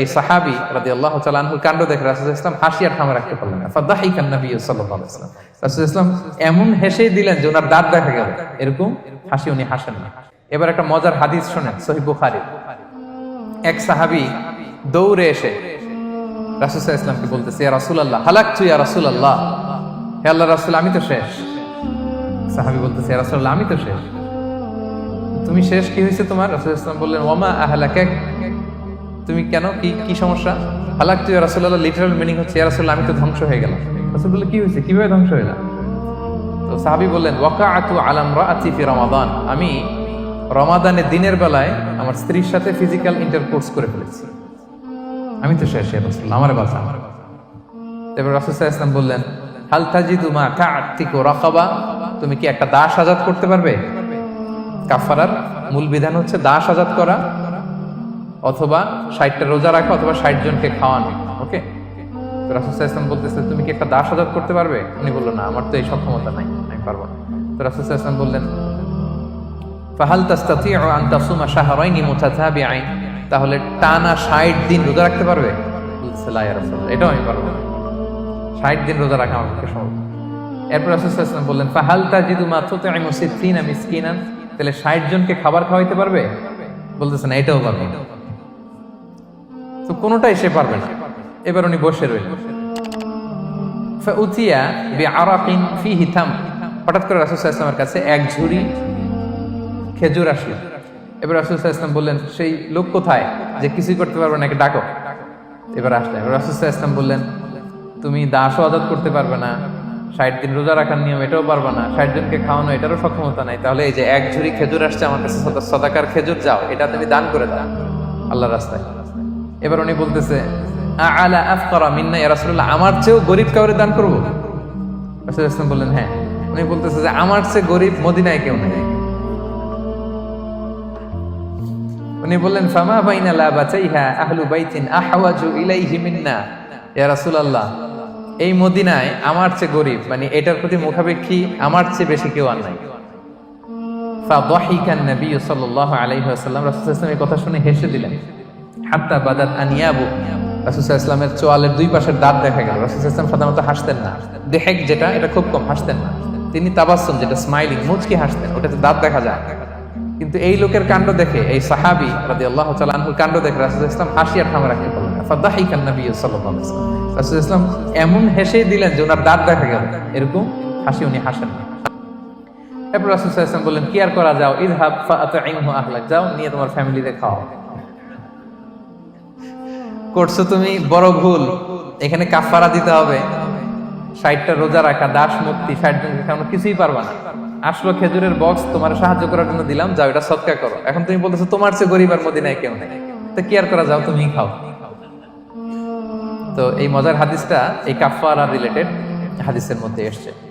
এই সাহাবি রাদি আল্লাহ কাণ্ড দেখে রাসুল ইসলাম রাখতে পারলেন না। সাল্লাহ ইসলাম রাসুল ইসলাম এমন দিলেন যে ওনার দাঁত দেখা গেল। এরকম হাসি উনি হাসেন না। এবার একটা মজার হাদিস শোনেন সহি বুখারি। এক সাহাবি দৌড়ে এসে রাসুল ইসলামকে বলতেছে, ইয়া রাসুল আল্লাহ হালাক তু ইয়া রাসুল আল্লাহ হে আল্লাহ রাসুল, আমি তো শেষ। সাহাবি বলতেছে, ইয়া রাসুল আমি তো শেষ। তুমি শেষ কি হয়েছে তোমার? রাসুল ইসলাম বললেন ওমা আহলাকাক? তুমি কেন? কি কি সমস্যা? হালাক তুই রাসুল্লাহ লিটারাল মিনিং হচ্ছে রাসুল্লাহ আমি তো ধ্বংস হয়ে গেলাম। রাসুল বললে কি হয়েছে? কীভাবে ধ্বংস হয়ে গেলাম? তো সাহাবি বললেন ওয়াকা আতু আলাম রাআতি ফি রমাদান। আমি রমাদানের দিনের বেলায় আমার স্ত্রীর সাথে ফিজিক্যাল ইন্টারকোর্স করে ফেলেছি। আমি তো শেষ রাসুল্লাহ আমার বাসা এবার রাসুল ইসলাম বললেন, হাল তাজিদু মা কাআতিক রাকাবা? তুমি কি একটা দাস আজাদ করতে পারবে? কাফারার মূল বিধান হচ্ছে দাস আজাদ করা। অথবা ষাটটা রোজা রাখা অথবা ষাট জনকে খাওয়ানো, ওকে? তো রাসুল ইসলাম বলতেছে, তুমি কি একটা দাস আজাদ করতে পারবে? উনি বলল, না, আমার তো এই সক্ষমতা নাই, আমি পারব না। তো ইসলাম বললেন, ফাহাল তাস্তাতি আন তাসুমা শাহরাইনি মুতাতাবিআইন? তাহলে টানা 60 দিন রোজা রাখতে পারবে? বলতেছে, লা ইয়া এটাও আমি পারব না। 60 দিন রোজা রাখা আমার পক্ষে সম্ভব। এরপর ওয়াসাল্লাম বললেন, ফাহাল তাজিদু মা তুতঈমু সিত্তিনা মিসকিনান? তাহলে 60 জনকে খাবার খাওয়াইতে পারবে? বলতেছে, না, এটাও পারবে তো কোনোটাই সে পারবে না। এবার উনি বসে রইলেন। ফাউতিয়া বিআরাকিন ফিহি থাম হঠাৎ করে রাসূল ওয়াসাল্লামের কাছে এক ঝুড়ি খেজুর আসলো। এবার রাসূল সাল্লাল্লাহু বললেন, সেই লোক কোথায় যে কিছুই করতে পারবে না, একে ডাকো। এবার আসলে। এবার রাসূল ওয়াসাল্লাম বললেন, তুমি দাসও আজাদ করতে পারবে না। ষাট দিন রোজা রাখার নিয়ম, এটাও পারবে না। ষাট জনকে খাওয়ানো, এটারও সক্ষমতা নাই। তাহলে এই যে এক ঝুড়ি খেজুর আসছে, আমার কাছে সদাকার খেজুর যাও, এটা তুমি দান করে দাও। আল্লাহ রাস্তায়। এবার উনি বলতেছে "আ- আলা আফকারা মিন্না আমার চেয়েও গরিব কাউরে দান করব? বললেন হ্যাঁ। উনি বলতেছে যে, আমার চেয়ে গরিব মদিনায় কেউ নেই। উনি বললেন, ফামা বাইনা লা আহলু বাইতিন আহওয়াজু ইলাইহি মিন্না? ইয়া রাসূলুল্লাহ, এই মদিনায় আমার চেয়ে গরিব মানে এটার প্রতি মুখাপেক্ষী আমার চেয়ে বেশি কেউ আর নাই। ফাদাহিকা নবী সাল্লাল্লাহু আলাইহি ওয়াসাল্লাম কথা শুনে হেসে দিলেন। হাত্তা বাদাত আনিয়াবু সাল্লাল্লাহু চোয়ালের দুই পাশের দাঁত দেখা গেল। আলাইহি ওয়াসাল্লাম সাধারণত হাসতেন না। দেহেক যেটা, এটা খুব কম হাসতেন না। তিনি তাবাসসুম, যেটা স্মাইলিং মুচকি হাসতেন। ওটাতে দাঁত দেখা যায়। কিন্তু এই লোকের কাণ্ড দেখে, এই সাহাবি তাআলা আনহুর কাণ্ড দেখে রাসূল ইসলাম হাসি আর থামা রাখতে পারলেন না ফাদাহিকান নবী সাল্লাল্লাহু আলাইহি ওয়াসাল্লাম? রাসূল ইসলাম এমন হেসেই দিলেন যে ওনার দাঁত দেখা গেল। এরকম হাসি উনি হাসেন না। এরপর রাসূল বললেন, কি আর করা যাও? ফাআতঈমহু আহলাক। যাও, নিয়ে তোমার ফ্যামিলিতে খাও করছ তুমি? বড় ভুল। এখানে কাফারা দিতে হবে। ষাটটা রোজা রাখা, দাস মুক্তি ষাট জনকে খাওয়ানো, কিছুই পারবা না। আসলো খেজুরের বক্স তোমার সাহায্য করার জন্য দিলাম, যাও এটা সৎকার করো। এখন তুমি বলতেছো, তোমার চেয়ে গরিব আর মদিনায় কেউ নেই। তো কি আর করা যাও? তুমি খাও। তো এই মজার হাদিসটা এই কাফারা রিলেটেড হাদিসের মধ্যে এসছে।